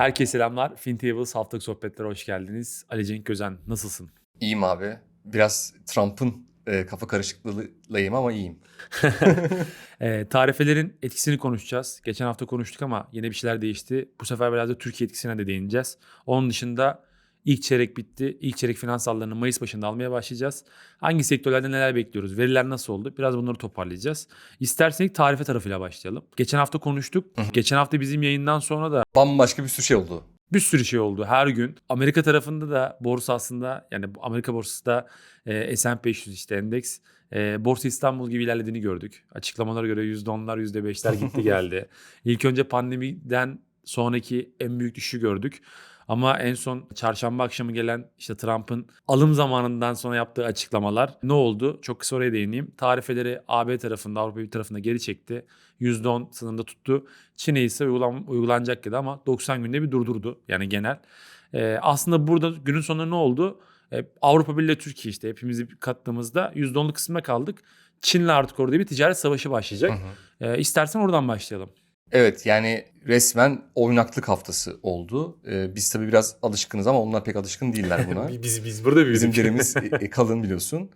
Herkese selamlar. FinTables haftalık sohbetlere hoş geldiniz. Ali Cenk Gözen nasılsın? İyiyim abi. Biraz Trump'ın e, kafa karışıklığıyım ama iyiyim. E, tarifelerin etkisini konuşacağız. Geçen hafta konuştuk ama yine bir şeyler değişti. Bu sefer biraz da Türkiye etkisine de değineceğiz. Onun dışında ilk çeyrek bitti. İlk çeyrek finansallarını Mayıs başında almaya başlayacağız. Hangi sektörlerde neler bekliyoruz? Veriler nasıl oldu? Biraz bunları toparlayacağız. İsterseniz tarife tarafıyla başlayalım. Geçen hafta konuştuk. Geçen hafta bizim yayından sonra da Bambaşka bir sürü şey oldu. bir sürü şey oldu her gün. Amerika tarafında da borsa aslında yani Amerika borsası da e, S&P 500 işte endeks e, Borsa İstanbul gibi ilerlediğini gördük. Açıklamalara göre %10'lar %5'ler gitti geldi. İlk önce pandemiden sonraki en büyük düşüşü gördük. Ama en son çarşamba akşamı gelen işte Trump'ın alım zamanından sonra yaptığı açıklamalar ne oldu? Çok kısa oraya değineyim. Tarifeleri AB tarafında Avrupa bir tarafında geri çekti. %10 sınırında tuttu. Çin'e ise uygulan, uygulanacak gibi ama 90 günde bir durdurdu yani genel. Ee, aslında burada günün sonunda ne oldu? Ee, Avrupa Birliği Türkiye işte hepimizi kattığımızda %10'luk kısmına kaldık. Çin'le artık orada bir ticaret savaşı başlayacak. Ee, istersen oradan başlayalım. Evet yani resmen oynaklık haftası oldu. E, biz tabii biraz alışkınız ama onlar pek alışkın değiller buna. biz biz burada büyüdük. Bizim derimiz e, kalın biliyorsun.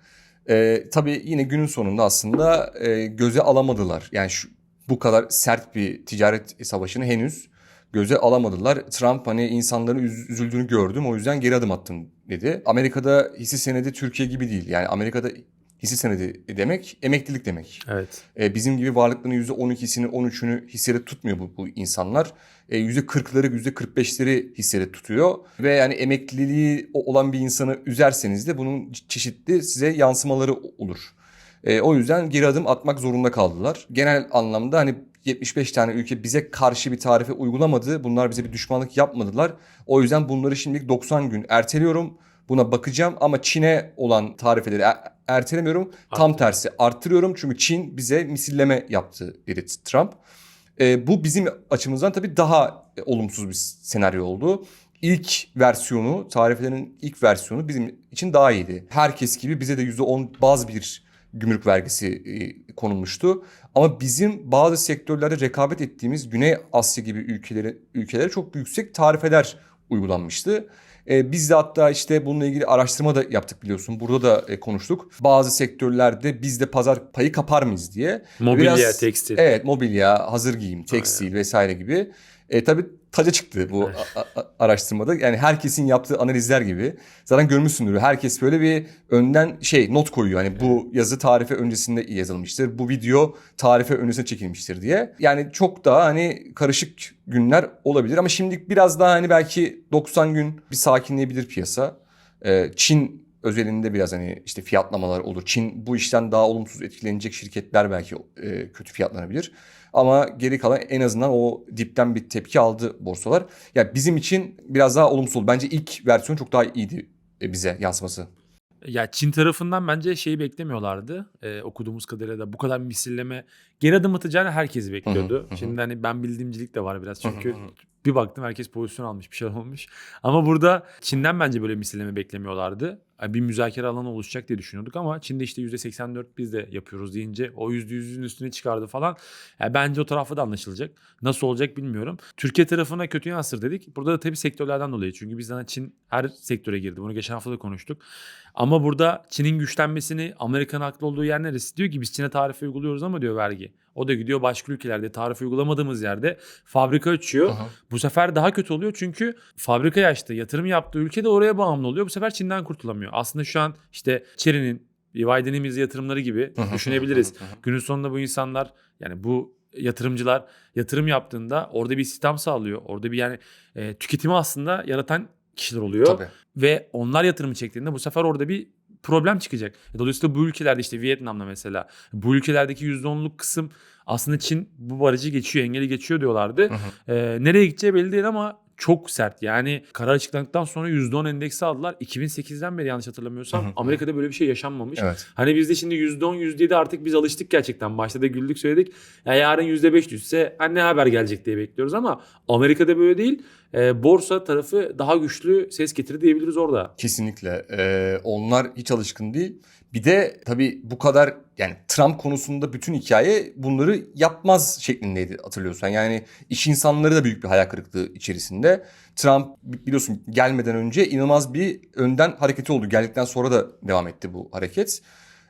E, tabii yine günün sonunda aslında e, göze alamadılar. Yani şu, bu kadar sert bir ticaret savaşını henüz göze alamadılar. Trump hani insanların üz- üzüldüğünü gördüm o yüzden geri adım attım dedi. Amerika'da hisse senedi Türkiye gibi değil. Yani Amerika'da hisse senedi demek emeklilik demek. Evet. E, bizim gibi varlıkların %12'sini 13'ünü hissede tutmuyor bu, bu insanlar. E, %40'ları %45'leri hissede tutuyor. Ve yani emekliliği olan bir insanı üzerseniz de bunun çeşitli size yansımaları olur. E, o yüzden geri adım atmak zorunda kaldılar. Genel anlamda hani 75 tane ülke bize karşı bir tarife uygulamadı. Bunlar bize bir düşmanlık yapmadılar. O yüzden bunları şimdilik 90 gün erteliyorum. Buna bakacağım ama Çin'e olan tarifeleri er- ertelemiyorum. Tam tersi arttırıyorum çünkü Çin bize misilleme yaptı dedi Trump. E, bu bizim açımızdan tabii daha e, olumsuz bir senaryo oldu. İlk versiyonu, tarifelerin ilk versiyonu bizim için daha iyiydi. Herkes gibi bize de %10 baz bir gümrük vergisi e, konulmuştu. Ama bizim bazı sektörlerde rekabet ettiğimiz Güney Asya gibi ülkelere, ülkelere çok yüksek tarifeler uygulanmıştı. E, biz de hatta işte bununla ilgili araştırma da yaptık biliyorsun. Burada da e, konuştuk. Bazı sektörlerde biz de pazar payı kapar mıyız diye. Mobilya, Biraz- tekstil. Evet mobilya, hazır giyim, tekstil vesaire gibi. E, tabii taca çıktı bu araştırmada. Yani herkesin yaptığı analizler gibi. Zaten görmüşsündür. Herkes böyle bir önden şey not koyuyor. Hani bu yazı tarife öncesinde yazılmıştır. Bu video tarife öncesinde çekilmiştir diye. Yani çok daha hani karışık günler olabilir. Ama şimdi biraz daha hani belki 90 gün bir sakinleyebilir piyasa. E, Çin özelinde biraz hani işte fiyatlamalar olur. Çin bu işten daha olumsuz etkilenecek şirketler belki e, kötü fiyatlanabilir. Ama geri kalan en azından o dipten bir tepki aldı borsalar. Ya bizim için biraz daha olumsuz oldu. Bence ilk versiyon çok daha iyiydi e, bize yansıması. Ya Çin tarafından bence şeyi beklemiyorlardı. Ee, okuduğumuz kadarıyla da bu kadar misilleme geri adım atacağını herkes bekliyordu. Hı hı, hı. Şimdi hani ben bildiğimcilik de var biraz çünkü bir baktım herkes pozisyon almış bir şey olmuş. Ama burada Çin'den bence böyle misilleme beklemiyorlardı. Bir müzakere alanı oluşacak diye düşünüyorduk ama Çin'de işte %84 biz de yapıyoruz deyince o %100'ün üstüne çıkardı falan. Yani bence o tarafı da anlaşılacak. Nasıl olacak bilmiyorum. Türkiye tarafına kötü yansır dedik. Burada da tabii sektörlerden dolayı. Çünkü bizden Çin her sektöre girdi. Bunu geçen hafta da konuştuk. Ama burada Çin'in güçlenmesini Amerika'nın haklı olduğu yer neresi? Diyor ki biz Çin'e tarife uyguluyoruz ama diyor vergi. O da gidiyor başka ülkelerde tarife uygulamadığımız yerde fabrika açıyor. Aha. Bu sefer daha kötü oluyor çünkü fabrika açtı, yatırım yaptığı ülke de oraya bağımlı oluyor. Bu sefer Çin'den kurtulamıyor. Aslında şu an işte Chery'nin, Biden'in bizi yatırımları gibi düşünebiliriz. Günün sonunda bu insanlar yani bu yatırımcılar yatırım yaptığında orada bir istihdam sağlıyor. Orada bir yani e, tüketimi aslında yaratan kişiler oluyor. Tabii. Ve onlar yatırımı çektiğinde bu sefer orada bir problem çıkacak. E, Dolayısıyla bu ülkelerde işte Vietnam'da mesela bu ülkelerdeki %10'luk kısım aslında Çin bu barajı geçiyor, engeli geçiyor diyorlardı. Hı hı. E, nereye gideceği belli değil ama çok sert. Yani karar açıklandıktan sonra %10 endeksi aldılar. 2008'den beri yanlış hatırlamıyorsam Hı hı. Amerika'da böyle bir şey yaşanmamış. Evet. Hani bizde şimdi %10 %7 artık biz alıştık gerçekten. Başta da güldük söyledik. Ya yarın %5 düşse hani ne haber gelecek diye bekliyoruz ama Amerika'da böyle değil. Ee, borsa tarafı daha güçlü ses getirdi diyebiliriz orada. Kesinlikle. Ee, onlar hiç alışkın değil. Bir de tabii bu kadar yani Trump konusunda bütün hikaye bunları yapmaz şeklindeydi hatırlıyorsan. Yani iş insanları da büyük bir hayal kırıklığı içerisinde. Trump biliyorsun gelmeden önce inanılmaz bir önden hareketi oldu. Geldikten sonra da devam etti bu hareket.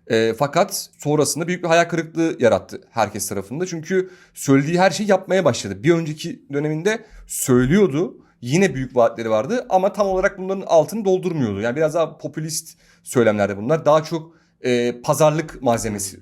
E, fakat sonrasında büyük bir hayal kırıklığı yarattı herkes tarafında. Çünkü söylediği her şeyi yapmaya başladı. Bir önceki döneminde söylüyordu. Yine büyük vaatleri vardı ama tam olarak bunların altını doldurmuyordu. Yani biraz daha popülist söylemlerde bunlar. Daha çok e, pazarlık malzemesi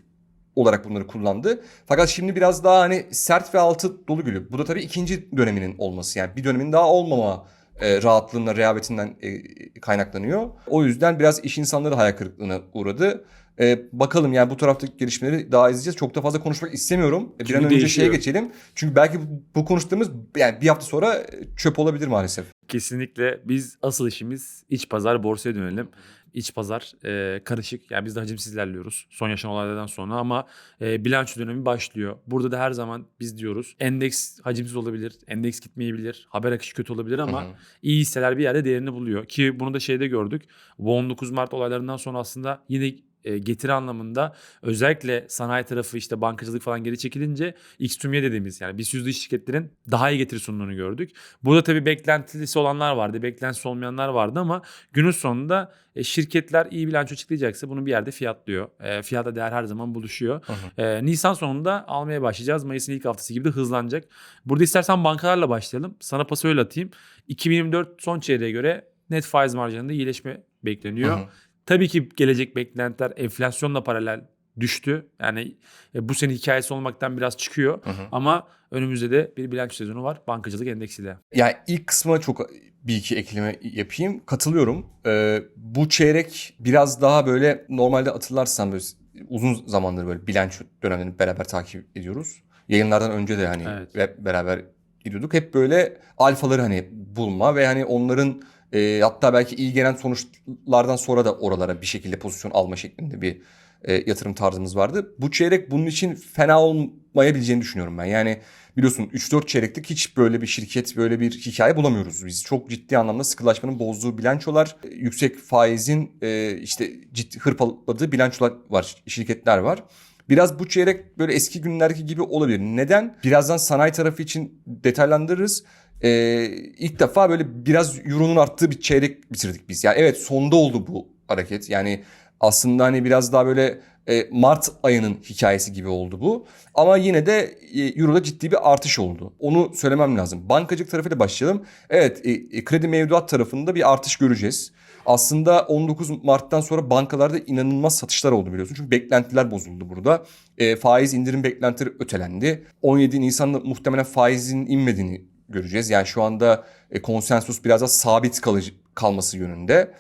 olarak bunları kullandı. Fakat şimdi biraz daha hani sert ve altı dolu gülü. Bu da tabii ikinci döneminin olması. Yani bir dönemin daha olmama e, rahatlığından, rehavetinden e, kaynaklanıyor. O yüzden biraz iş insanları hayal kırıklığına uğradı. E, bakalım yani bu taraftaki gelişmeleri daha izleyeceğiz. Çok da fazla konuşmak istemiyorum. Bir Çünkü an önce şeye değişiyor. geçelim. Çünkü belki bu, bu konuştuğumuz yani bir hafta sonra çöp olabilir maalesef. Kesinlikle biz asıl işimiz iç pazar borsaya dönelim. İç pazar e, karışık. Yani biz de hacimsiz ilerliyoruz son yaşanan olaylardan sonra ama e, bilanço dönemi başlıyor. Burada da her zaman biz diyoruz endeks hacimsiz olabilir, endeks gitmeyebilir, haber akışı kötü olabilir ama Hı hı. iyi hisseler bir yerde değerini buluyor. Ki bunu da şeyde gördük. Bu 19 Mart olaylarından sonra aslında yine e, getiri anlamında özellikle sanayi tarafı işte bankacılık falan geri çekilince X-Tümye dediğimiz yani BIST yüzde şirketlerin daha iyi getiri sunduğunu gördük. Burada tabii beklentilisi olanlar vardı, beklentisi olmayanlar vardı ama günün sonunda e, şirketler iyi bilanço açıklayacaksa bunu bir yerde fiyatlıyor. E, fiyata değer her zaman buluşuyor. Hı. E, Nisan sonunda almaya başlayacağız. Mayıs'ın ilk haftası gibi de hızlanacak. Burada istersen bankalarla başlayalım. Sana pası öyle atayım. 2024 son çeyreğe göre net faiz marjlarında iyileşme bekleniyor. Hı. Tabii ki gelecek beklentiler enflasyonla paralel düştü. Yani e, bu sene hikayesi olmaktan biraz çıkıyor. Hı hı. Ama önümüzde de bir bilanço sezonu var bankacılık endeksiyle. Yani ilk kısmına çok bir iki ekleme yapayım. Katılıyorum. Ee, bu çeyrek biraz daha böyle normalde hatırlarsan böyle uzun zamandır böyle bilanço dönemlerini beraber takip ediyoruz. Yayınlardan önce de hani Evet. beraber gidiyorduk. Hep böyle alfaları hani bulma ve hani onların e, hatta belki iyi gelen sonuçlardan sonra da oralara bir şekilde pozisyon alma şeklinde bir e, yatırım tarzımız vardı. Bu çeyrek bunun için fena olmayabileceğini düşünüyorum ben. Yani biliyorsun 3-4 çeyreklik hiç böyle bir şirket, böyle bir hikaye bulamıyoruz biz. Çok ciddi anlamda sıkılaşmanın bozduğu bilançolar, e, yüksek faizin e, işte ciddi hırpaladığı bilançolar var, şirketler var. Biraz bu çeyrek böyle eski günlerdeki gibi olabilir. Neden? Birazdan sanayi tarafı için detaylandırırız. Ee, ilk defa böyle biraz euronun arttığı bir çeyrek bitirdik biz. Yani evet sonda oldu bu hareket. Yani aslında hani biraz daha böyle e, Mart ayının hikayesi gibi oldu bu. Ama yine de e, Euro'da ciddi bir artış oldu. Onu söylemem lazım. Bankacılık tarafıyla başlayalım. Evet e, e, kredi mevduat tarafında bir artış göreceğiz. Aslında 19 Mart'tan sonra bankalarda inanılmaz satışlar oldu biliyorsun. Çünkü beklentiler bozuldu burada. E, faiz indirim beklentileri ötelendi. 17 Nisan'da muhtemelen faizin inmediğini göreceğiz. Yani şu anda e, konsensus biraz daha sabit kalıcı, kalması yönünde.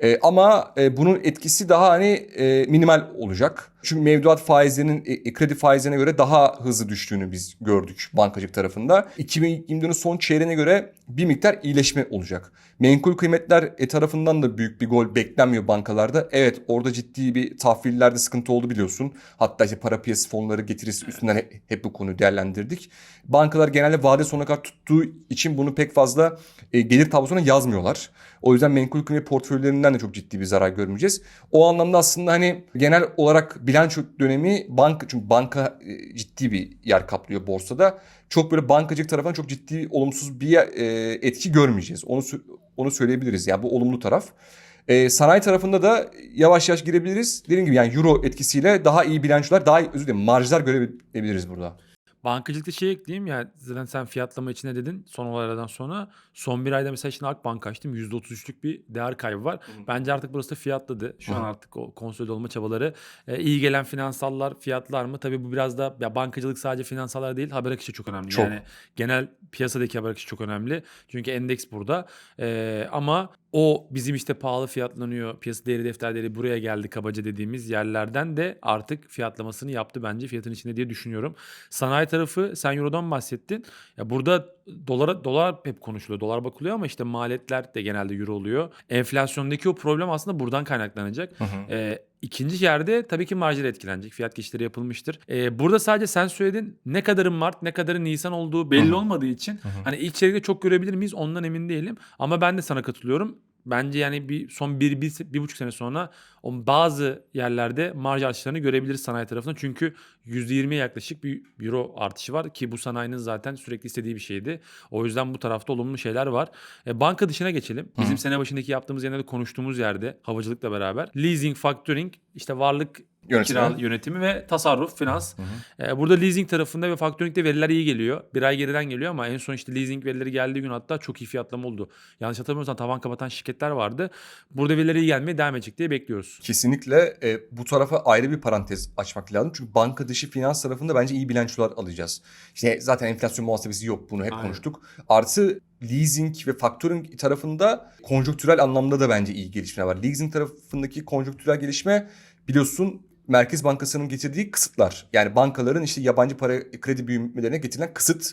E, ama e, bunun etkisi daha hani e, minimal olacak. Çünkü mevduat faizlerinin e, e, kredi faizlerine göre daha hızlı düştüğünü biz gördük bankacılık tarafında. 2024'ün son çeyreğine göre bir miktar iyileşme olacak. Menkul kıymetler e, tarafından da büyük bir gol beklenmiyor bankalarda. Evet orada ciddi bir tahvillerde sıkıntı oldu biliyorsun. Hatta işte para piyasası fonları getirisi üstünden hep, hep bu konuyu değerlendirdik. Bankalar genelde vade sonuna kadar tuttuğu için bunu pek fazla e, gelir tablosuna yazmıyorlar. O yüzden menkul kıymet portföylerinden de çok ciddi bir zarar görmeyeceğiz. O anlamda aslında hani genel olarak bilanço dönemi banka çünkü banka e, ciddi bir yer kaplıyor borsada. Çok böyle bankacılık tarafından çok ciddi olumsuz bir e, etki görmeyeceğiz. Onu onu söyleyebiliriz. Yani bu olumlu taraf. E, sanayi tarafında da yavaş yavaş girebiliriz. Dediğim gibi yani euro etkisiyle daha iyi bilançolar, daha iyi, özür dilerim marjlar görebiliriz burada. Bankacılıkta şey ekleyeyim ya zaten sen fiyatlama içine dedin son olaylardan sonra. Son bir ayda mesela şimdi Akbank açtım %33'lük bir değer kaybı var. Bence artık burası da fiyatladı. Şu Hı an hı. artık o konsolide olma çabaları. Ee, iyi gelen finansallar fiyatlar mı? Tabii bu biraz da ya bankacılık sadece finansallar değil haber akışı çok önemli. Çok. Yani genel piyasadaki haber akışı çok önemli. Çünkü endeks burada. Ee, ama o bizim işte pahalı fiyatlanıyor. Piyasa değeri defter değeri buraya geldi kabaca dediğimiz yerlerden de artık fiyatlamasını yaptı bence fiyatın içinde diye düşünüyorum. Sanayi tarafı sen Euro'dan bahsettin. Ya burada dolara dolar hep konuşuluyor. Dolar bakılıyor ama işte maliyetler de genelde Euro oluyor. Enflasyondaki o problem aslında buradan kaynaklanacak. Hı hı. Ee, ikinci yerde tabii ki marjlar etkilenecek. Fiyat geçişleri yapılmıştır. Ee, burada sadece sen söyledin ne kadarı Mart ne kadarı Nisan olduğu belli Hı hı. olmadığı için Hı hı. hani ilk çeyrekte çok görebilir miyiz ondan emin değilim. Ama ben de sana katılıyorum. Bence yani bir son bir, bir, bir buçuk sene sonra o bazı yerlerde marj artışlarını görebiliriz sanayi tarafında. Çünkü %20'ye yaklaşık bir euro artışı var ki bu sanayinin zaten sürekli istediği bir şeydi. O yüzden bu tarafta olumlu şeyler var. E, banka dışına geçelim. Bizim sene başındaki yaptığımız yerlerde konuştuğumuz yerde havacılıkla beraber leasing, factoring, işte varlık Yönetimi. kira yönetimi ve tasarruf, finans. Ee, burada leasing tarafında ve factoring'de veriler iyi geliyor. Bir ay geriden geliyor ama en son işte leasing verileri geldiği gün hatta çok iyi fiyatlama oldu. Yanlış hatırlamıyorsam tavan kapatan şirketler vardı. Burada veriler iyi gelmeye devam edecek diye bekliyoruz. Kesinlikle e, bu tarafa ayrı bir parantez açmak lazım. Çünkü banka dışı finans tarafında bence iyi bilançolar alacağız. İşte zaten enflasyon muhasebesi yok bunu hep Aynen. konuştuk. Artı leasing ve factoring tarafında konjonktürel anlamda da bence iyi gelişmeler var. Leasing tarafındaki konjonktürel gelişme biliyorsun Merkez Bankası'nın getirdiği kısıtlar. Yani bankaların işte yabancı para kredi büyümelerine getirilen kısıt.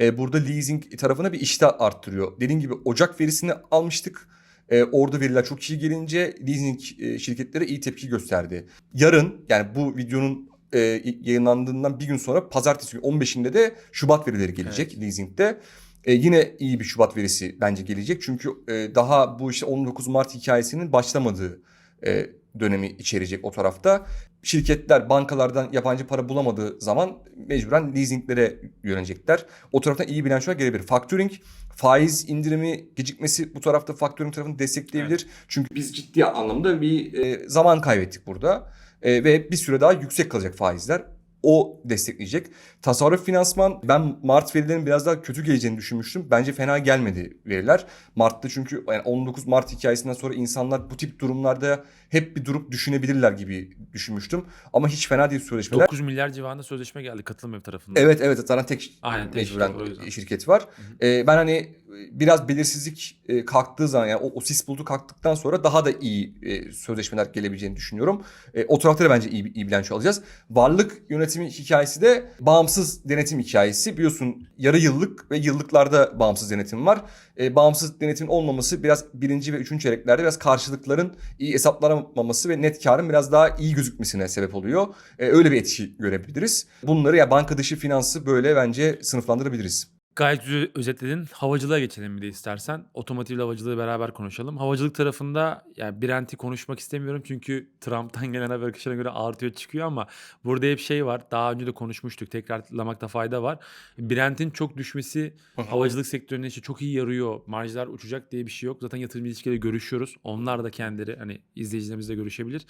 E, burada leasing tarafına bir iştah arttırıyor. Dediğim gibi Ocak verisini almıştık. E, orada veriler çok iyi gelince leasing e, şirketleri iyi tepki gösterdi. Yarın yani bu videonun e, yayınlandığından bir gün sonra pazartesi günü 15'inde de Şubat verileri gelecek leasingde. E, yine iyi bir Şubat verisi bence gelecek. Çünkü e, daha bu işte 19 Mart hikayesinin başlamadığı e, dönemi içerecek o tarafta. Şirketler bankalardan yabancı para bulamadığı zaman mecburen leasinglere yönelecekler. O taraftan iyi bilançolar gelebilir. Factoring faiz indirimi gecikmesi bu tarafta factoring tarafını destekleyebilir. Çünkü biz ciddi anlamda bir e, zaman kaybettik burada. E, ve bir süre daha yüksek kalacak faizler. O destekleyecek. Tasarruf finansman ben Mart verilerinin biraz daha kötü geleceğini düşünmüştüm. Bence fena gelmedi veriler. Mart'ta çünkü yani 19 Mart hikayesinden sonra insanlar bu tip durumlarda hep bir durup düşünebilirler gibi düşünmüştüm. Ama hiç fena değil sözleşmeler. 9 milyar civarında sözleşme geldi katılım ev tarafından. Evet evet zaten tek Aynen, tek mecburen şirket var şirket var. Ee, ben hani biraz belirsizlik e, kalktığı zaman yani o, o sis bulutu kalktıktan sonra daha da iyi e, sözleşmeler gelebileceğini düşünüyorum. E, o tarafta da bence iyi, iyi bilanço alacağız. Varlık yönetimi hikayesi de bağımsız denetim hikayesi. Biliyorsun yarı yıllık ve yıllıklarda bağımsız denetim var. E, bağımsız denetimin olmaması biraz birinci ve üçüncü çeyreklerde biraz karşılıkların iyi hesaplanamaması ve net karın biraz daha iyi gözükmesine sebep oluyor. E, öyle bir etki görebiliriz. Bunları ya banka dışı finansı böyle bence sınıflandırabiliriz. Gayet güzel özetledin. Havacılığa geçelim bir de istersen. Otomotiv havacılığı beraber konuşalım. Havacılık tarafında yani Brent'i konuşmak istemiyorum çünkü Trump'tan gelen haber akışına göre artıyor çıkıyor ama burada hep şey var. Daha önce de konuşmuştuk. Tekrarlamakta fayda var. Brent'in çok düşmesi havacılık sektörüne işte çok iyi yarıyor. Marjlar uçacak diye bir şey yok. Zaten yatırım ilişkileri görüşüyoruz. Onlar da kendileri hani izleyicilerimizle görüşebilir.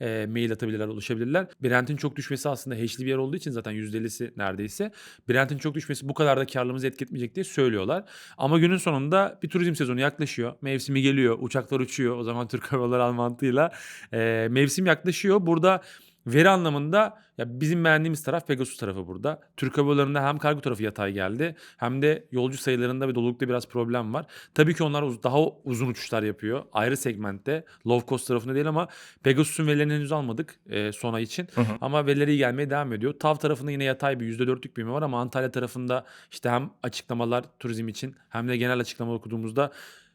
E, mail atabilirler, ulaşabilirler. Brent'in çok düşmesi aslında hedge'li bir yer olduğu için zaten %50'si neredeyse. Brent'in çok düşmesi bu kadar da karlılığımızı etki etmeyecek diye söylüyorlar. Ama günün sonunda bir turizm sezonu yaklaşıyor. Mevsimi geliyor. Uçaklar uçuyor. O zaman Türk Hava Yolları mantığıyla. E, mevsim yaklaşıyor. Burada Veri anlamında ya bizim beğendiğimiz taraf Pegasus tarafı burada. Türk Hava Yolları'nda hem kargo tarafı yatay geldi hem de yolcu sayılarında ve dolulukta biraz problem var. Tabii ki onlar daha uzun uçuşlar yapıyor. Ayrı segmentte. Low cost tarafında değil ama Pegasus'un verilerini henüz almadık e, son ay için. Ama verileri iyi gelmeye devam ediyor. TAV tarafında yine yatay bir %4'lük büyüme var ama Antalya tarafında işte hem açıklamalar turizm için hem de genel açıklama okuduğumuzda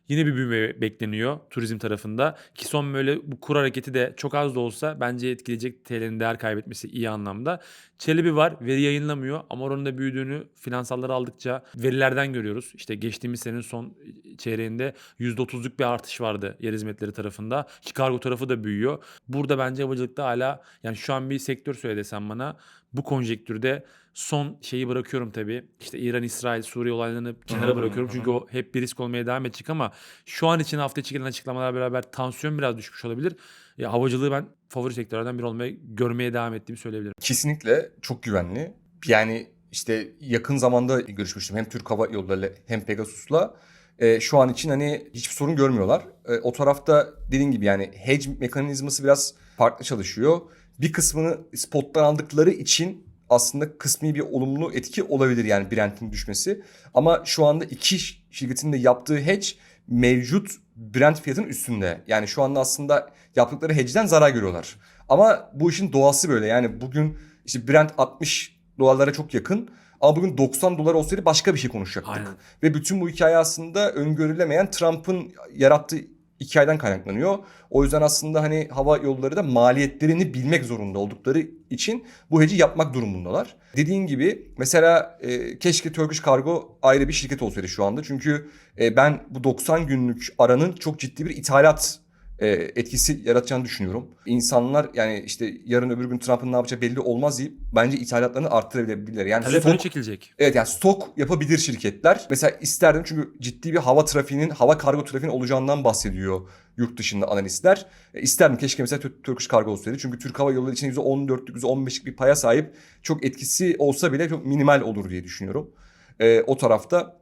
Yine bir büyüme bekleniyor turizm tarafında. Ki son böyle bu kur hareketi de çok az da olsa bence etkileyecek TL'nin değer kaybetmesi iyi anlamda. Çelebi var veri yayınlamıyor ama oranın da büyüdüğünü finansalları aldıkça verilerden görüyoruz. İşte geçtiğimiz senenin son çeyreğinde %30'luk bir artış vardı yer hizmetleri tarafında. Ki kargo tarafı da büyüyor. Burada bence havacılıkta hala yani şu an bir sektör söyle desem bana bu konjektürde son şeyi bırakıyorum tabii. İşte İran, İsrail, Suriye olaylarını kenara bırakıyorum. Çünkü o hep bir risk olmaya devam edecek ama şu an için hafta içi gelen açıklamalar beraber tansiyon biraz düşmüş olabilir. Ya, havacılığı ben favori sektörlerden biri olmaya, görmeye devam ettiğimi söyleyebilirim. Kesinlikle çok güvenli. Yani işte yakın zamanda görüşmüştüm hem Türk Hava Yolları hem Pegasus'la. Ee, şu an için hani hiçbir sorun görmüyorlar. Ee, o tarafta dediğin gibi yani hedge mekanizması biraz farklı çalışıyor. Bir kısmını spottan aldıkları için aslında kısmi bir olumlu etki olabilir yani Brent'in düşmesi. Ama şu anda iki şirketin de yaptığı hedge mevcut Brent fiyatının üstünde. Yani şu anda aslında yaptıkları hedge'den zarar görüyorlar. Ama bu işin doğası böyle. Yani bugün işte Brent 60 dolarlara çok yakın. Ama bugün 90 dolar olsaydı başka bir şey konuşacaktık. Aynen. Ve bütün bu hikaye aslında öngörülemeyen Trump'ın yarattığı hikayeden kaynaklanıyor. O yüzden aslında hani hava yolları da maliyetlerini bilmek zorunda oldukları için bu heci yapmak durumundalar. Dediğin gibi mesela e, keşke Turkish Cargo ayrı bir şirket olsaydı şu anda. Çünkü e, ben bu 90 günlük aranın çok ciddi bir ithalat e, etkisi yaratacağını düşünüyorum. İnsanlar yani işte yarın öbür gün Trump'ın ne yapacağı belli olmaz deyip bence ithalatlarını arttırabilirler. Yani Talep stok- çekilecek. Evet yani stok yapabilir şirketler. Mesela isterdim çünkü ciddi bir hava trafiğinin, hava kargo trafiğinin olacağından bahsediyor yurt dışında analistler. E, isterdim keşke mesela Tür- Turkish Cargo olsaydı. Çünkü Türk Hava Yolları için %14'lük, %15'lik bir paya sahip. Çok etkisi olsa bile çok minimal olur diye düşünüyorum. E, o tarafta.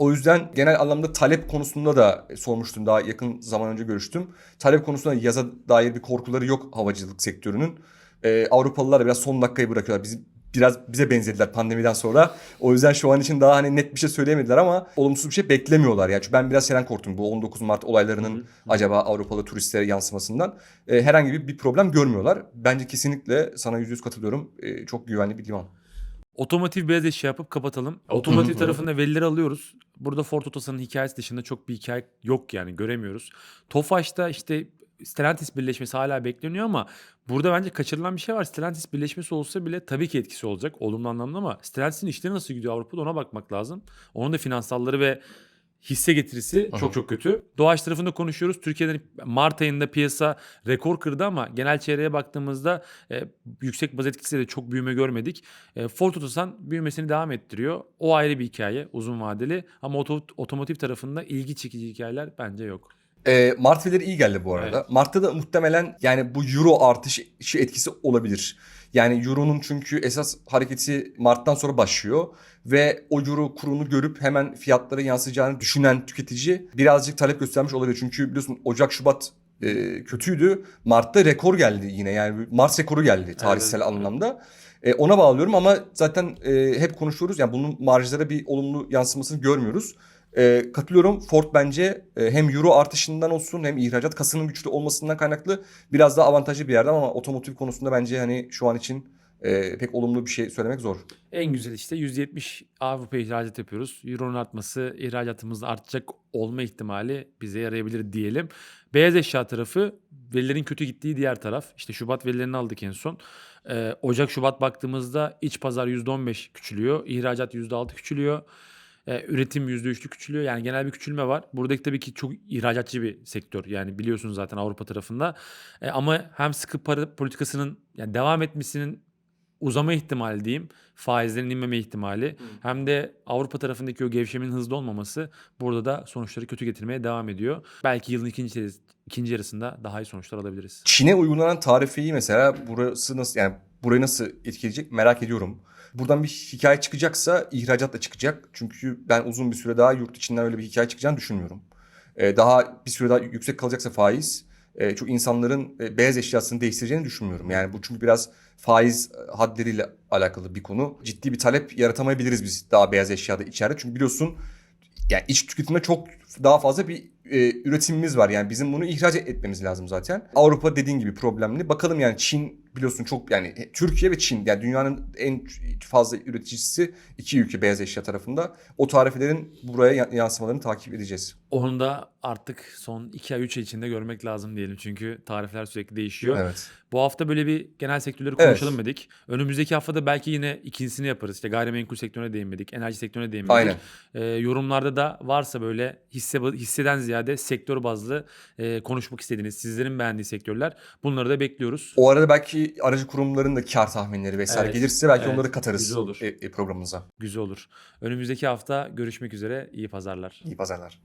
O yüzden genel anlamda talep konusunda da sormuştum daha yakın zaman önce görüştüm. Talep konusunda yaza dair bir korkuları yok havacılık sektörünün. Ee, Avrupalılar da biraz son dakikayı bırakıyorlar. Bizi biraz bize benzediler pandemiden sonra. O yüzden şu an için daha hani net bir şey söyleyemediler ama olumsuz bir şey beklemiyorlar. Yani çünkü ben biraz şeyden korktum bu 19 Mart olaylarının acaba Avrupalı turistlere yansımasından. Ee, herhangi bir, bir problem görmüyorlar. Bence kesinlikle sana yüzde yüz katılıyorum. Ee, çok güvenli bir liman. Otomotiv beyaz eşya yapıp kapatalım. Otomotiv tarafında verileri alıyoruz. Burada Ford Otosan'ın hikayesi dışında çok bir hikaye yok yani göremiyoruz. Tofaş'ta işte Stellantis birleşmesi hala bekleniyor ama burada bence kaçırılan bir şey var. Stellantis birleşmesi olsa bile tabii ki etkisi olacak olumlu anlamda ama Stellantis'in işleri nasıl gidiyor Avrupa'da ona bakmak lazım. Onun da finansalları ve hisse getirisi Aha. çok çok kötü. Doğaç tarafında konuşuyoruz. Türkiye'de Mart ayında piyasa rekor kırdı ama genel çeyreğe baktığımızda e, yüksek baz etkisiyle de çok büyüme görmedik. E, Ford Otosan büyümesini devam ettiriyor. O ayrı bir hikaye uzun vadeli ama oto, otomotiv tarafında ilgi çekici hikayeler bence yok. E, Mart verileri iyi geldi bu arada. Evet. Mart'ta da muhtemelen yani bu euro artışı etkisi olabilir. Yani euronun çünkü esas hareketi Mart'tan sonra başlıyor ve o euro kurunu görüp hemen fiyatlara yansıyacağını düşünen tüketici birazcık talep göstermiş olabilir. Çünkü biliyorsun Ocak Şubat e, kötüydü. Mart'ta rekor geldi yine. Yani Mart rekoru geldi tarihsel evet. anlamda. E, ona bağlıyorum ama zaten e, hep konuşuyoruz. Yani bunun marjlara bir olumlu yansımasını görmüyoruz. E, katılıyorum. Ford bence e, hem euro artışından olsun hem ihracat kasının güçlü olmasından kaynaklı biraz daha avantajlı bir yerde ama otomotiv konusunda bence hani şu an için e, pek olumlu bir şey söylemek zor. En güzel işte 170 Avrupa ihracat yapıyoruz. Euro'nun artması ihracatımızda artacak olma ihtimali bize yarayabilir diyelim. Beyaz eşya tarafı verilerin kötü gittiği diğer taraf. İşte Şubat verilerini aldık en son. Ee, Ocak Şubat baktığımızda iç pazar %15 küçülüyor. ihracat %6 küçülüyor. Ee, üretim %3'lü küçülüyor. Yani genel bir küçülme var. Buradaki tabii ki çok ihracatçı bir sektör. Yani biliyorsunuz zaten Avrupa tarafında. Ee, ama hem sıkı para politikasının yani devam etmesinin uzama ihtimali diyeyim. Faizlerin inmeme ihtimali. Hem de Avrupa tarafındaki o gevşemenin hızlı olmaması burada da sonuçları kötü getirmeye devam ediyor. Belki yılın ikinci, ikinci yarısında daha iyi sonuçlar alabiliriz. Çin'e uygulanan tarifeyi mesela burası nasıl yani burayı nasıl etkileyecek merak ediyorum. Buradan bir hikaye çıkacaksa ihracat da çıkacak. Çünkü ben uzun bir süre daha yurt içinden öyle bir hikaye çıkacağını düşünmüyorum. Ee, daha bir süre daha yüksek kalacaksa faiz e, çok insanların e, beyaz eşyasını değiştireceğini düşünmüyorum. Yani bu çünkü biraz faiz e, hadleriyle alakalı bir konu. Ciddi bir talep yaratamayabiliriz biz daha beyaz eşyada içeride. Çünkü biliyorsun yani iç tüketimde çok daha fazla bir e, üretimimiz var. Yani bizim bunu ihraç etmemiz lazım zaten. Avrupa dediğin gibi problemli. Bakalım yani Çin biliyorsun çok yani Türkiye ve Çin yani dünyanın en fazla üreticisi iki ülke beyaz eşya tarafında. O tarifelerin buraya ya- yansımalarını takip edeceğiz. Onu da artık son 2 ay 3 ay içinde görmek lazım diyelim. Çünkü tarifler sürekli değişiyor. Evet. Bu hafta böyle bir genel sektörleri Evet. konuşalım dedik. Önümüzdeki haftada belki yine ikincisini yaparız. İşte gayrimenkul sektörüne değinmedik, enerji sektörüne değinmedik. Aynen. Ee, yorumlarda da varsa böyle hisse hisseden ziyade sektör bazlı e, konuşmak istediğiniz, sizlerin beğendiği sektörler bunları da bekliyoruz. O arada belki aracı kurumların da kar tahminleri vesaire Evet, gelirse belki evet. onları katarız Güzel olur. e, e, programımıza. Güzel olur. Önümüzdeki hafta görüşmek üzere. İyi pazarlar. İyi pazarlar.